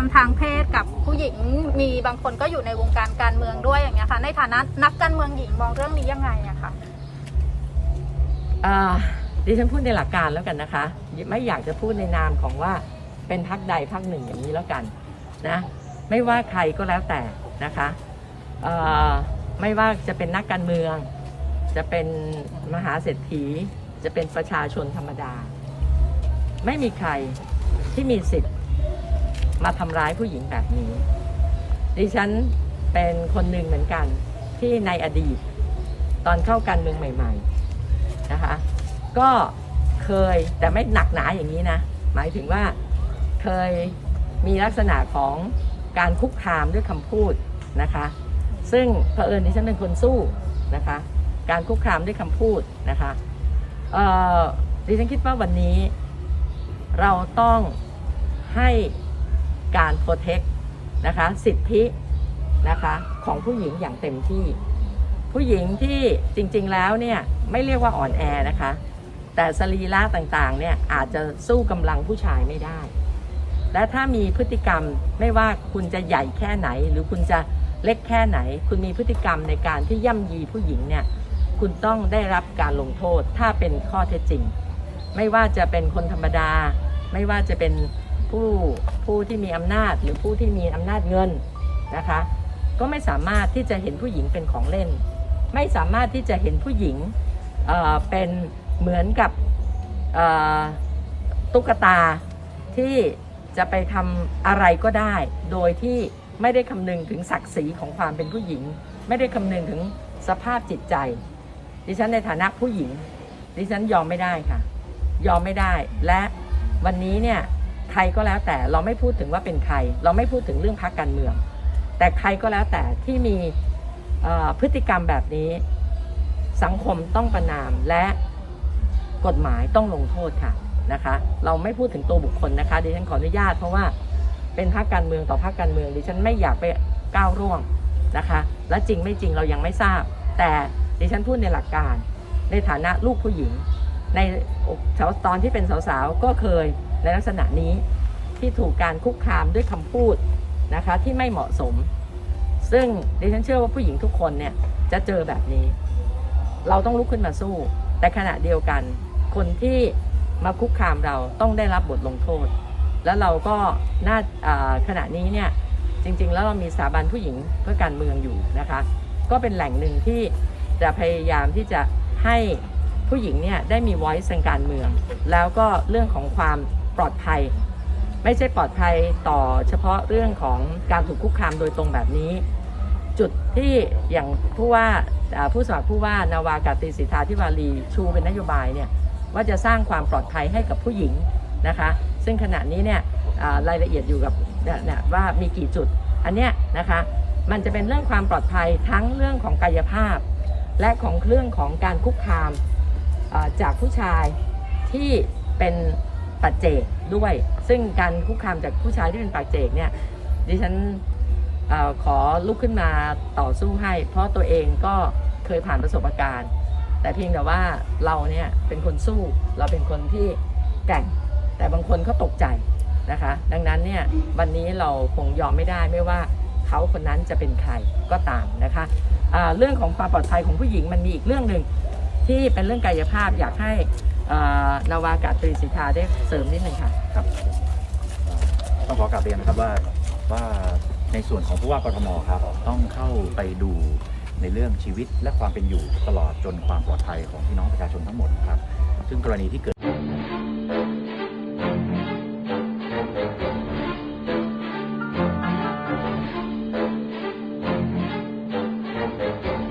รมทางเพศกับผู้หญิง มีบางคนก็อยู่ในวงการการเมืองด้วยอย่างเงี้ยค่ะ ในฐานะนักการเมืองหญิงมองเรื่องนี้ยังไงอะคะอ่าดิฉันพูดในหลักการแล้วกันนะคะ ไม่อยากจะพูดในนามของว่าเป็นพักใดพักหนึ่งอย่างนี้แล้วกันนะไม่ว่าใครก็แล้วแต่นะคะไม่ว่าจะเป็นนักการเมือง จะเป็นมหาเศรษฐี จะเป็นประชาชนธรรมดา ไม่มีใครที่มีสิทธิ์ มาทำร้ายผู้หญิงแบบนี้ ดิฉันเป็นคนหนึ่งเหมือนกันที่ในอดีต ตอนเข้าการเมืองใหม่ ๆนะคะ ก็เคยแต่ไม่หนักหนาอย่างนี้นะ หมายถึงว่าเคยมีลักษณะของการคุกคามด้วยคำพูดนะคะ ซึ่งเผอิญดิฉันเป็นคนสู้นะคะ การคุกคามด้วยคำพูดนะคะดิฉันคิดว่าวันนี้เราต้องให้ การโปรเทคนะคะสิทธินะคะของผู้หญิงอย่างเต็มที่ ผู้หญิงที่จริงๆแล้วเนี่ยไม่เรียกว่าอ่อนแอนะคะ แต่สรีระต่างๆเนี่ยอาจจะสู้กำลังผู้ชายไม่ได้ และถ้ามีพฤติกรรมไม่ว่าคุณจะใหญ่แค่ไหน หรือคุณจะเล็กแค่ไหน คุณมีพฤติกรรมในการที่ย่ำยีผู้หญิงเนี่ยคุณต้องได้รับการลงโทษถ้าเป็นข้อเท็จจริง ไม่ว่าจะเป็นคนธรรมดา ไม่ว่าจะเป็น ผู้ผู้ที่มีอำนาจหรือผู้ที่มีอำนาจเงินนะคะ ก็ไม่สามารถที่จะเห็นผู้หญิงเป็นของเล่น ไม่สามารถที่จะเห็นผู้หญิงเเป็นเหมือนกับตุ๊กตาที่จะไปทำอะไรก็ได้ โดยที่ไม่ได้คำนึงถึงศักดิ์ศรีของความเป็นผู้หญิง ไม่ได้คำนึงถึงสภาพจิตใจ ดิฉันในฐานะผู้หญิง ดิฉันยอมไม่ได้ค่ะ ยอมไม่ได้และวันนี้เนี่ย ใครก็แล้วแต่เราไม่พูดถึงว่าเป็นใคร เราไม่พูดถึงเรื่องพรรคการเมือง แต่ใครก็แล้วแต่ที่มีพฤติกรรมแบบนี้สังคมต้องประนามและกฎหมายต้องลงโทษค่ะนะคะ เราไม่พูดถึงตัวบุคคลนะคะดิฉันขออนุญาตเพราะว่าเป็นพรรคการเมืองต่อพรรคการเมืองดิฉันไม่อยากไปก้าวร่วงนะคะ และจริงไม่จริงเรายังไม่ทราบ แต่ดิฉันพูดในหลักการในฐานะลูกผู้หญิง ในตอนที่เป็นสาวๆก็เคยในลักษณะนี้ที่ถูกการคุกคามด้วยคำพูดนะคะที่ไม่เหมาะสม ซึ่งดิฉันเชื่อว่าผู้หญิงทุกคนเนี่ยจะเจอแบบนี้ เราต้องลุกขึ้นมาสู้ แต่ขณะเดียวกัน คนที่มาคุกคามเราต้องได้รับบทลงโทษ แล้วเราก็น่าขณะนี้เนี่ยจริง ๆ แล้วเรามีสถาบันผู้หญิงเพื่อการเมืองอยู่นะคะ ก็เป็นแหล่งหนึ่งที่จะพยายามที่จะให้ ผู้หญิงเนี่ยได้มี voice ทางการเมือง แล้วก็เรื่องของความปลอดภัย ไม่ใช่ปลอดภัยต่อเฉพาะเรื่องของการถูกคุกคามโดยตรงแบบนี้ จุดที่อย่างผู้ว่าผู้สมัครผู้ว่านาวากาตีสิทธาธิวารีชูเป็นนโยบายเนี่ยว่าจะสร้างความปลอดภัยให้กับผู้หญิงนะคะ ซึ่งขณะนี้เนี่ยรายละเอียดอยู่กับเนี่ยว่ามีกี่จุด อันเนี้ยนะคะ มันจะเป็นเรื่องความปลอดภัยทั้งเรื่องของกายภาพ และของเรื่องของการคุกคาม จากผู้ชายที่เป็นปัจเจกด้วย ซึ่งการคุกคามจากผู้ชายที่เป็นปัจเจกเนี่ยดิฉันอขอลุกขึ้นมาต่อสู้ให้ เพราะตัวเองก็เคยผ่านประสบการณ์ แต่เพียงแต่ว่าเราเนี่ยเป็นคนสู้เราเป็นคนที่แกร่ง แต่บางคนเขาตกใจนะคะ ดังนั้นเนี่ยวันนี้เราคงยอมไม่ได้ไม่ว่าเขาคนนั้นจะเป็นใครก็ตามนะคะอ่าเรื่องของความปลอดภัยของผู้หญิงมันมีอีกเรื่องหนึ่ง ที่เป็นเรื่องกายภาพอยากให้นาวากาตรีสิทธาได้เสริมนิดหนึ่งค่ะ ครับต้องขอกราบเรียนนะครับว่าว่าในส่วนของผู้ว่ากทมครับต้องเข้าไปดูในเรื่องชีวิตและความเป็นอยู่ตลอดจนความปลอดภัยของพี่น้องประชาชนทั้งหมดครับ ซึ่งกรณีที่เกิด